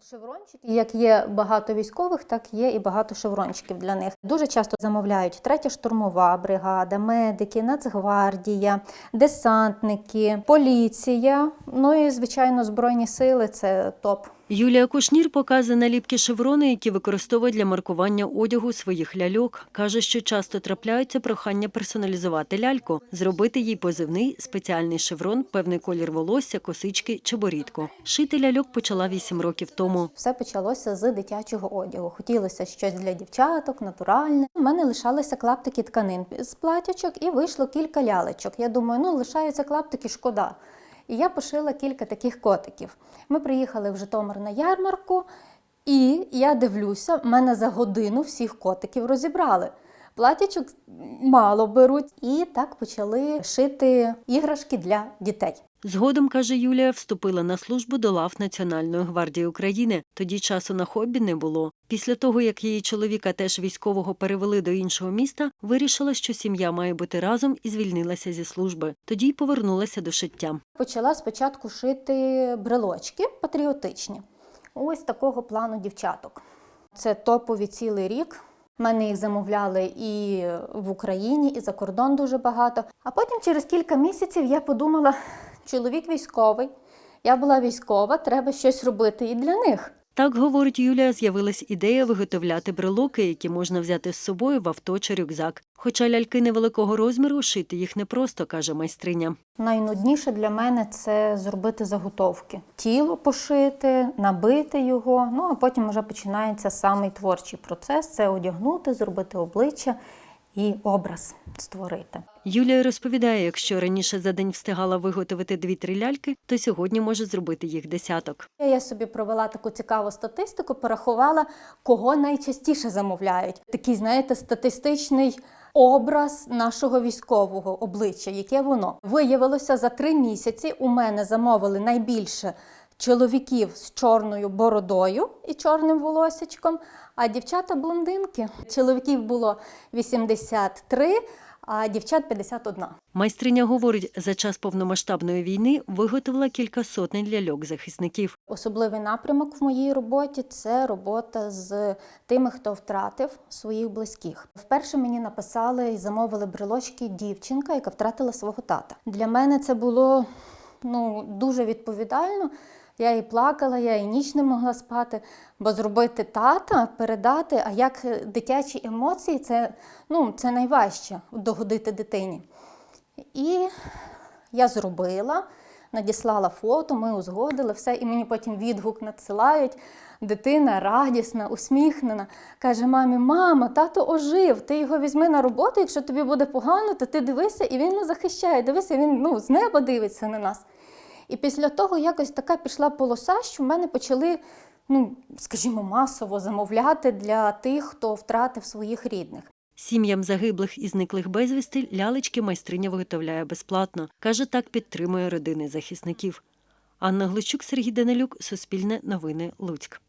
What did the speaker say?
От шеврончики, як є багато військових, так є і багато шеврончиків для них. Дуже часто замовляють третя штурмова бригада, медики, Нацгвардія, десантники, поліція. Ну і звичайно, збройні сили це топ. Юлія Кушнір показує наліпки шеврони, які використовує для маркування одягу своїх ляльок. Каже, що часто трапляються прохання персоналізувати ляльку, зробити їй позивний, спеціальний шеврон, певний колір волосся, косички чи борідку. Шити ляльок почала вісім років тому. Все почалося з дитячого одягу. Хотілося щось для дівчаток, натуральне. У мене лишалися клаптики тканин з платячок і вийшло кілька лялечок. Я думаю, ну лишаються клаптики, шкода. І я пошила кілька таких котиків. Ми приїхали в Житомир на ярмарку, і я дивлюся, мене за годину всіх котиків розібрали. Платячок мало беруть, і так почали шити іграшки для дітей. Згодом, каже Юлія, вступила на службу до лав Національної гвардії України. Тоді часу на хобі не було. Після того, як її чоловіка теж військового перевели до іншого міста, вирішила, що сім'я має бути разом і звільнилася зі служби. Тоді й повернулася до шиття. Почала спочатку шити брелочки патріотичні. Ось такого плану дівчаток. Це топові цілий рік. Мене їх замовляли і в Україні, і за кордон дуже багато. А потім, через кілька місяців, я подумала: чоловік військовий, я була військова, треба щось робити і для них. Так, говорить Юлія, з'явилась ідея виготовляти брелоки, які можна взяти з собою в авто чи рюкзак. Хоча ляльки невеликого розміру, шити їх непросто, каже майстриня. Найнудніше для мене це зробити заготовки. Тіло пошити, набити його. Ну а потім вже починається самий творчий процес: це одягнути, зробити обличчя і образ створити. Юлія розповідає, якщо раніше за день встигала виготовити дві-три ляльки, то сьогодні може зробити їх десяток. Я собі провела таку цікаву статистику, порахувала, кого найчастіше замовляють. Такий, знаєте, статистичний образ нашого військового обличчя, яке воно виявилося за три місяці. У мене замовили найбільше чоловіків з чорною бородою і чорним волосячком, а дівчата блондинки. Чоловіків було 83, а дівчат 51. Майстриня говорить, за час повномасштабної війни виготовила кілька сотень ляльок захисників. Особливий напрямок в моїй роботі це робота з тими, хто втратив своїх близьких. Вперше мені написали і замовили брелочки дівчинка, яка втратила свого тата. Для мене це було ну, дуже відповідально. Я і плакала, я і ніч не могла спати, бо зробити тата, передати, а як дитячі емоції, це, ну, це найважче догодити дитині. І я зробила, надіслала фото, ми узгодили все, і мені потім відгук надсилають. Дитина радісна, усміхнена. Каже: мамі, мама, тато ожив, ти його візьми на роботу, якщо тобі буде погано, то ти дивися, і він нас захищає. Дивися, він ну, з неба дивиться на нас. І після того якось така пішла полоса, що в мене почали, ну, скажімо, масово замовляти для тих, хто втратив своїх рідних. Сім'ям загиблих і зниклих безвісти лялечки майстриня виготовляє безплатно. Каже, так підтримує родини захисників. Анна Глущук, Сергій Данилюк, Суспільне новини, Луцьк.